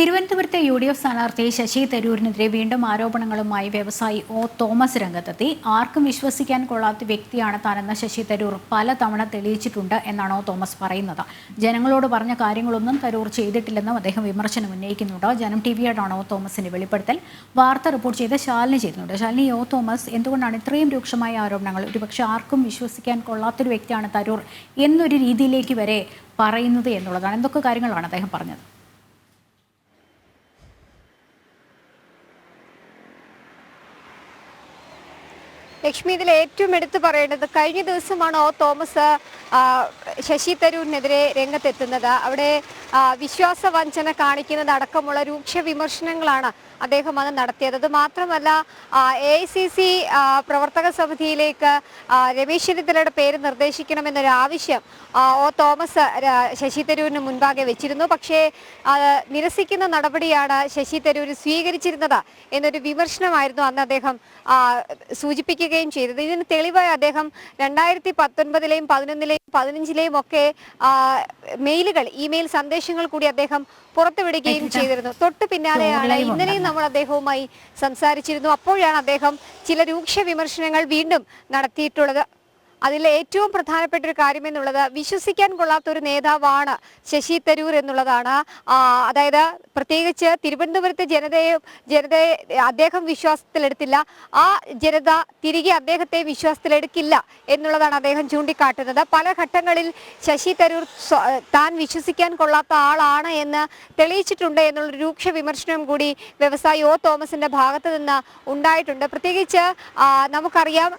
തിരുവനന്തപുരത്തെ U D F സ്ഥാനാർത്ഥി ശശി തരൂരിനെതിരെ വീണ്ടും ആരോപണങ്ങളുമായി വ്യവസായി ഒ തോമസ് രംഗത്തെത്തി. ആർക്കും വിശ്വസിക്കാൻ കൊള്ളാത്ത വ്യക്തിയാണ് താനെന്ന് ശശി തരൂർ പലതവണ തെളിയിച്ചിട്ടുണ്ട് എന്നാണ് ഒ തോമസ് പറയുന്നത്. ജനങ്ങളോട് പറഞ്ഞ കാര്യങ്ങളൊന്നും തരൂർ ചെയ്തിട്ടില്ലെന്നും അദ്ദേഹം വിമർശനം ഉന്നയിക്കുന്നുണ്ട്. ജനം ടി വിയോടാണ് ഒ തോമസിന്റെ വെളിപ്പെടുത്തൽ. വാർത്ത റിപ്പോർട്ട് ചെയ്ത് ശാലിനി ചെയ്യുന്നുണ്ട്. ശാലിനി ഒ തോമസ് എന്തുകൊണ്ടാണ് ഇത്രയും രൂക്ഷമായ ആരോപണങ്ങൾ? ഒരുപക്ഷെ ആർക്കും വിശ്വസിക്കാൻ കൊള്ളാത്തൊരു വ്യക്തിയാണ് തരൂർ എന്നൊരു രീതിയിലേക്ക് വരെ പറയുന്നത് എന്നുള്ളതാണ്. എന്തൊക്കെ കാര്യങ്ങളാണ് അദ്ദേഹം പറഞ്ഞത്? ലക്ഷ്മി ഇതിൽ ഏറ്റവും എടുത്തു പറയേണ്ടത് കഴിഞ്ഞ ദിവസമാണ് ഒ തോമസ് ശശി തരൂരിനെതിരെ രംഗത്തെത്തുന്നത്. അവിടെ വിശ്വാസ വഞ്ചന കാണിക്കുന്നത് അടക്കമുള്ള രൂക്ഷ വിമർശനങ്ങളാണ് അദ്ദേഹം അന്ന് നടത്തിയത്. അത് മാത്രമല്ല എ ഐ സി സി പ്രവർത്തക സമിതിയിലേക്ക് രമേശ് ചെന്നിത്തലയുടെ പേര് നിർദ്ദേശിക്കണമെന്നൊരു ആവശ്യം ഒ തോമസ് ശശി തരൂരിന് മുൻപാകെ വെച്ചിരുന്നു. പക്ഷേ നിരസിക്കുന്ന നടപടിയാണ് ശശി തരൂർ സ്വീകരിച്ചിരുന്നത് എന്നൊരു വിമർശനമായിരുന്നു അന്ന് അദ്ദേഹം ആ, സൂചിപ്പിക്കുകയും ചെയ്തത്. ഇതിന് തെളിവായി അദ്ദേഹം രണ്ടായിരത്തി പത്തൊൻപതിലെയും പതിനൊന്നിലെയും പതിനഞ്ചിലെയും ഒക്കെ മെയിലുകൾ ഇമെയിൽ സന്ദേശങ്ങൾ കൂടി അദ്ദേഹം പുറത്തുവിടുകയും ചെയ്തിരുന്നു. തൊട്ടു പിന്നാലെയാണ് ഇന്നലെയും നമ്മൾ അദ്ദേഹവുമായി സംസാരിച്ചിരുന്നു. അപ്പോഴാണ് അദ്ദേഹം ചില രൂക്ഷ വിമർശനങ്ങൾ വീണ്ടും നടത്തിയിട്ടുള്ളത്. അതിൽ ഏറ്റവും പ്രധാനപ്പെട്ട ഒരു കാര്യം എന്നുള്ളത് വിശ്വസിക്കാൻ കൊള്ളാത്ത ഒരു നേതാവാണ് ശശി തരൂർ എന്നുള്ളതാണ്. അതായത് പ്രത്യേകിച്ച് തിരുവനന്തപുരത്തെ ജനതയെ ജനതയെ അദ്ദേഹം വിശ്വാസത്തിലെടുത്തില്ല. ആ ജനത തിരികെ അദ്ദേഹത്തെ വിശ്വാസത്തിലെടുക്കില്ല എന്നുള്ളതാണ് അദ്ദേഹം ചൂണ്ടിക്കാട്ടുന്നത്. പല ഘട്ടങ്ങളിൽ ശശി തരൂർ താൻ വിശ്വസിക്കാൻ കൊള്ളാത്ത ആളാണ് എന്ന് തെളിയിച്ചിട്ടുണ്ട് എന്നുള്ള രൂക്ഷ വിമർശനം കൂടി വ്യവസായി ഒ തോമസിന്റെ ഭാഗത്ത് നിന്ന് ഉണ്ടായിട്ടുണ്ട്. പ്രത്യേകിച്ച് നമുക്കറിയാം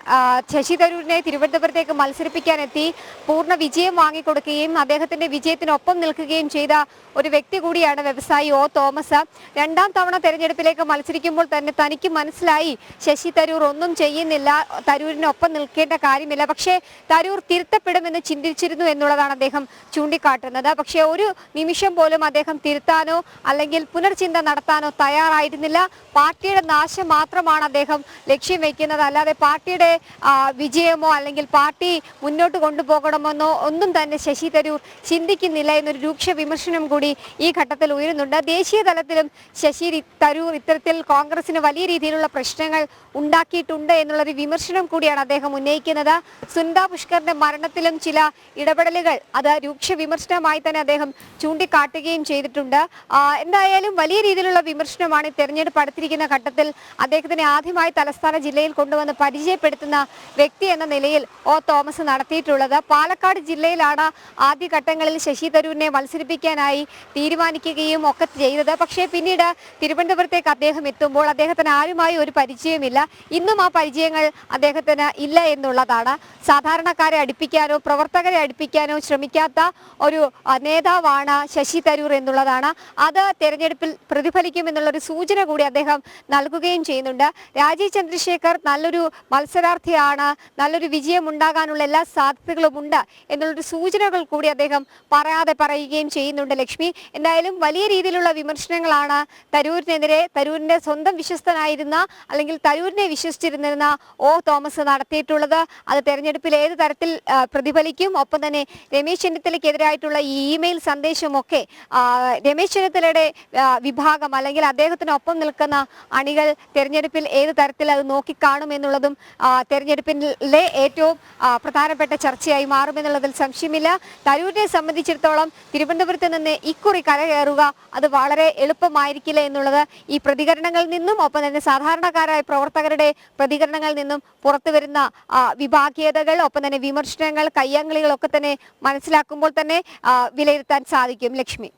ശശി തരൂരിനെ തിരുവനന്തപുരത്തേക്ക് മത്സരിപ്പിക്കാനെത്തി പൂർണ വിജയം വാങ്ങിക്കൊടുക്കുകയും അദ്ദേഹത്തിന്റെ വിജയത്തിനൊപ്പം നിൽക്കുകയും ചെയ്ത ഒരു വ്യക്തി കൂടിയാണ് വ്യവസായി ഒ തോമസ്. രണ്ടാം തവണ തെരഞ്ഞെടുപ്പിലേക്ക് മത്സരിക്കുമ്പോൾ തന്നെ തനിക്ക് മനസ്സിലായി ശശി തരൂർ ഒന്നും ചെയ്യുന്നില്ല തരൂരിനൊപ്പം നിൽക്കേണ്ട കാര്യമില്ല. പക്ഷേ തരൂർ തിരുത്തപ്പെടുമെന്ന് ചിന്തിച്ചിരുന്നു എന്നുള്ളതാണ് അദ്ദേഹം ചൂണ്ടിക്കാട്ടുന്നത്. പക്ഷേ ഒരു നിമിഷം പോലും അദ്ദേഹം തിരുത്താനോ അല്ലെങ്കിൽ പുനർചിന്ത നടത്താനോ തയ്യാറായിരുന്നില്ല. പാർട്ടിയുടെ നാശം മാത്രമാണ് അദ്ദേഹം ലക്ഷ്യം വയ്ക്കുന്നത്. അല്ലാതെ പാർട്ടിയുടെ വിജയമോ അല്ലെങ്കിൽ പാർട്ടി മുന്നോട്ട് കൊണ്ടുപോകണമെന്നോ ഒന്നും തന്നെ ശശി തരൂർ ചിന്തിക്കുന്നില്ല എന്നൊരു രൂക്ഷ വിമർശനം കൂടി ഈ ഘട്ടത്തിൽ ഉയരുന്നുണ്ട്. ദേശീയ തലത്തിലും ശശി തരൂർ ഇത്തരത്തിൽ കോൺഗ്രസിന് വലിയ രീതിയിലുള്ള പ്രശ്നങ്ങൾ ഉണ്ടാക്കിയിട്ടുണ്ട് എന്നുള്ളൊരു വിമർശനം കൂടിയാണ് അദ്ദേഹം ഉന്നയിക്കുന്നത്. സുനിത പുഷ്കറിന്റെ മരണത്തിലും ചില ഇടപെടലുകൾ അത് രൂക്ഷ വിമർശനമായി തന്നെ അദ്ദേഹം ചൂണ്ടിക്കാട്ടുകയും ചെയ്തിട്ടുണ്ട്. എന്തായാലും വലിയ രീതിയിലുള്ള വിമർശനമാണ് തെരഞ്ഞെടുപ്പ് അടുത്തിരിക്കുന്ന ഘട്ടത്തിൽ അദ്ദേഹത്തിനെ ആദ്യമായി തലസ്ഥാന ജില്ലയിൽ കൊണ്ടുവന്ന് പരിചയപ്പെടുത്തുന്ന വ്യക്തി എന്ന നിലയിൽ ഒ തോമസ് നടത്തിയിട്ടുള്ളത്. പാലക്കാട് ജില്ലയിലാണ് ആദ്യഘട്ടങ്ങളിൽ ശശി തരൂരിനെ മത്സരിപ്പിക്കാനായി തീരുമാനിക്കുകയും ഒക്കെ ചെയ്തത്. പക്ഷേ പിന്നീട് തിരുവനന്തപുരത്തേക്ക് അദ്ദേഹം എത്തുമ്പോൾ അദ്ദേഹത്തിന് ആരുമായി ഒരു പരിചയമില്ല. ഇന്നും ആ പരിചയങ്ങൾ അദ്ദേഹത്തിന് ഇല്ല എന്നുള്ളതാണ്. സാധാരണക്കാരെ അടുപ്പിക്കാനോ പ്രവർത്തകരെ അടുപ്പിക്കാനോ ശ്രമിക്കാത്ത ഒരു നേതാവാണ് ശശി തരൂർ എന്നുള്ളതാണ്. അത് തെരഞ്ഞെടുപ്പിൽ പ്രതിഫലിക്കുമെന്നുള്ളൊരു സൂചന കൂടി അദ്ദേഹം നൽകുകയും ചെയ്യുന്നുണ്ട്. രാജീവ് ചന്ദ്രശേഖർ നല്ലൊരു മത്സരാർത്ഥിയാണ്. നല്ലൊരു വിജയം ഉണ്ടാകാനുള്ള എല്ലാ സാധ്യതകളും ഉണ്ട് എന്നുള്ളൊരു സൂചനകൾ കൂടി അദ്ദേഹം പറയാതെ പറയുകയും ചെയ്യുന്നുണ്ട് ലക്ഷ്മി. എന്തായാലും വലിയ രീതിയിലുള്ള വിമർശനങ്ങളാണ്. തരൂരിനെതിരെ തരൂരിന്റെ സ്വന്തം വിശ്വസ്തനായിരുന്ന അല്ലെങ്കിൽ തരൂരിനെ വിശ്വസിച്ചിരുന്നിരുന്ന ഒ. തോമസ് നടത്തിയിട്ടുള്ളത്. അത് തെരഞ്ഞെടുപ്പിൽ ഏത് തരത്തിൽ പ്രതിഫലിക്കും? ഒപ്പം തന്നെ രമേശ് ചെന്നിത്തലയ്ക്കെതിരായിട്ടുള്ള ഈ ഇമെയിൽ സന്ദേശമൊക്കെ രമേശ് ചെന്നിത്തലയുടെ വിഭാഗം അല്ലെങ്കിൽ അദ്ദേഹത്തിനൊപ്പം നിൽക്കുന്ന അണികൾ തെരഞ്ഞെടുപ്പിൽ ഏത് തരത്തിൽ അത് നോക്കിക്കാണും എന്നുള്ളതും തെരഞ്ഞെടുപ്പിലെ ഏറ്റവും പ്രധാനപ്പെട്ട ചർച്ചയായി മാറുമെന്നുള്ളതിൽ സംശയമില്ല. തരൂരിനെ സംബന്ധിച്ചിടത്തോളം തിരുവനന്തപുരത്ത് നിന്ന് ഇക്കുറി കരകയറുക അത് വളരെ എളുപ്പമായിരിക്കില്ല എന്നുള്ളത് ഈ പ്രതികരണങ്ങളിൽ നിന്നും ഒപ്പം തന്നെ സാധാരണക്കാരായ പ്രവർത്തകരുടെ പ്രതികരണങ്ങളിൽ നിന്നും പുറത്തു വരുന്ന വിഭാഗീയതകൾ ഒപ്പം തന്നെ വിമർശനങ്ങൾ കയ്യാങ്കളികളൊക്കെ തന്നെ മനസ്സിലാക്കുമ്പോൾ തന്നെ വിലയിരുത്താൻ സാധിക്കും. ലക്ഷ്മി.